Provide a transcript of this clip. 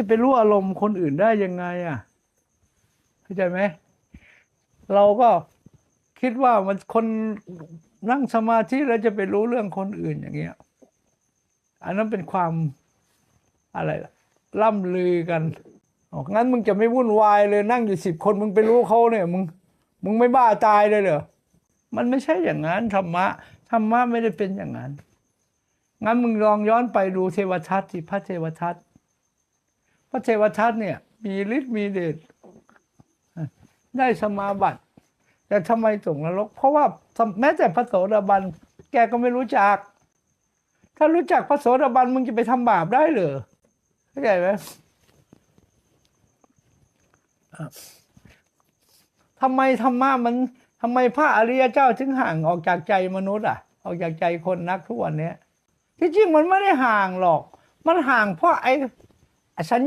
จะไปรู้อารมณ์คนอื่นได้ยังไงอะเข้าใจไหมเราก็คิดว่ามันคนนั่งสมาธิแล้วจะไปรู้เรื่องคนอื่นอย่างเงี้ย อันนั้นเป็นความอะไรล่ะล่ำลือกันอ๋องั้นมึงจะไม่วุ่นวายเลยนั่งอยู่สิบคนมึงไปรู้เขาเนี่ยมึงมึงไม่บ้าตายเลยเหรอ มันไม่ใช่อย่างนั้นธรรมะธรรมะไม่ได้เป็นอย่างนั้น งั้นมึงลองย้อนไปดูเทวทัตที่พระเทวทัต พระเทวทัตเนี่ย มีฤทธิ์มีเดชได้สมาบัติแต่ทำไมตกนรก เพราะว่าแม้แต่พระโสดาบัน แกก็ไม่รู้จัก ถ้ารู้จักพระโสดาบันมึงจะไปทำบาปได้เหรอเข้าใจไหมทำไมธรรมะมันทำไมพระอริยเจ้าถึงห่างออกจากใจมนุษย์ อะ ออกจากใจคนนักทุกวันนี้ที่จริงมันไม่ได้ห่างหรอก มันห่างเพราะไอ้สัญ